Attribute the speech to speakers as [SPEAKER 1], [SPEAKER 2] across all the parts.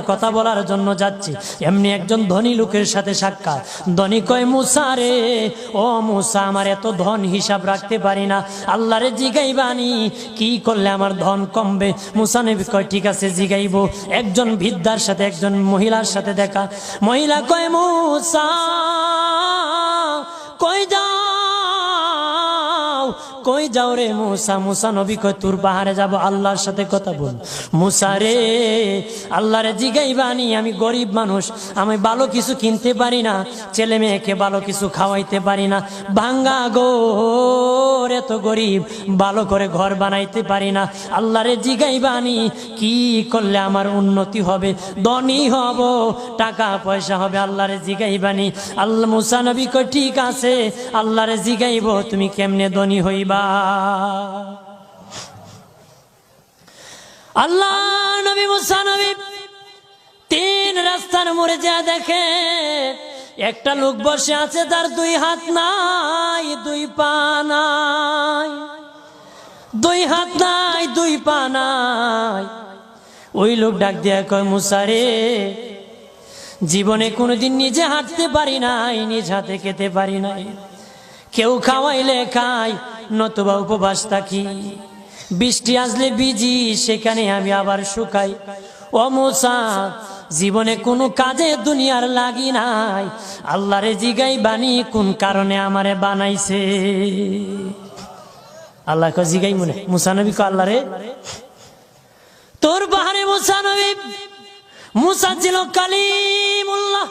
[SPEAKER 1] কথা বলার জন্য এমনি একজন ধনী লোকের সাথে সাক্ষাৎ। ধনী কয় রাখতে পারি না। কি করলে আমার ধন কমবে? কয়, ঠিক আছে, জিগাইব। একজন বৃদ্ধার সাথে, একজন মহিলার সাথে দেখা। মহিলা কয়, মুসা, কই যাও কই যাও রে মুসা? মুসা নবী কই, তোর পাহাড়ে যাব, আল্লাহর সাথে কথা বল। মুসা রে আল্লাহ রে আল্লাহরে জিগাইবানি আমি গরিব মানুষ, আমি ভালো কিছু কিনতে পারি না, ছেলে মেয়েকে ভালো কিছু খাওয়াইতে পারি না। ভাঙ্গা গোর এত গরিব, ভালো করে ঘর বানাইতে পারি না। আল্লাহরে জিগাইবানি কি করলে আমার উন্নতি হবে? ধনী হব, টাকা পয়সা হবে, আল্লাহরে জিগাইবানি আল্লাহ মুসা নবী কই, ঠিক আছে, আল্লাহরে জিগাইব, তুমি কেমনে ধনী হইবা? আল্লাহ নবী তিন রাস্তার মোড়ে যা দেখে, একটা লোক বসে আছে, তার দুই হাত নাই, দুই পা নাই। দুই হাত নাই, দুই পা নাই। ওই লোক ডাক দিয়া কয় মুসারে জীবনে কোনোদিন নিজে হাঁটতে পারি নাই, নিজ হাতে খেতে পারি নাই। কেউ খাওয়াইলে খাই নতুবা উপবাস থাকি। বৃষ্টি আসলে বিজি সেখানে আমি আবার শুকাই। ও মুসা, জীবনে কোনো কাজে দুনিয়ার লাগি নাই। আল্লাহরে জিগাই বানি কোন কারণে আমারে বানাইছে? আল্লাহ জিগাই মনে মুসানবী কো আল্লাহরে, তোর বাহারে মুসানবী মুসা ছিল কালিমুল্লাহ।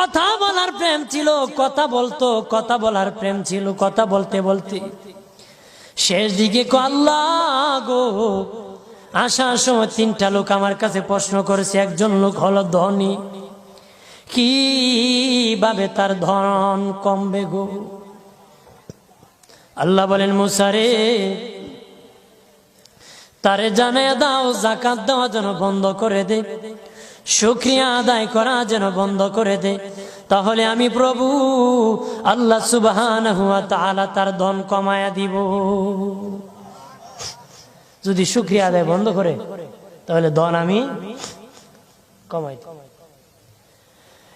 [SPEAKER 1] কথা বলার প্রেম ছিল, কথা বলতো, কথা বলার প্রেম ছিল, কথা বলতে বলতে। শেষ দিকে গো, আসার সময় তিনটা লোক আমার কাছে প্রশ্ন করেছে, একজন লোক হলো ধনী। কীভাবে তার ধন কমবে গো? আল্লাহ বলেন মুসারে তারে জানায় দাও, জাকাত দেওয়া যেন বন্ধ করে দে। শুক্রিয়া আদায় করা যেন বন্ধ করে দে। তাহলে আমি প্রভু আল্লাহ সুবহান হুয়া তাআলা তার ধন কমায়া দিব। যদি শুক্রিয়া আদায় বন্ধ করে, তাহলে ধন আমি কমাই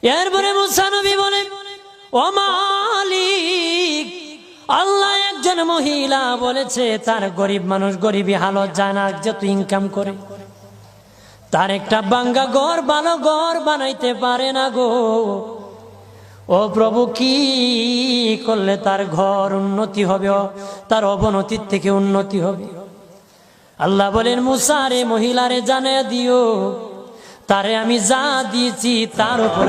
[SPEAKER 1] এরপরে বলে ও মালিক, আল্লাহ একজন মহিলা বলেছে, তার গরিব মানুষ গরিবী হালত জানা যত ইনকাম করে। তার একটা বাঙ্গা ঘর ভালো ঘর বানাইতে পারে না গো। ও প্রভু, কি করলে তার ঘর উন্নতি হবে? তার অবনতির থেকে উন্নতি হবে। আল্লাহ বলেন মুসারে মহিলারে জানে দিও, তারে আমি যা দিয়েছি তার উপর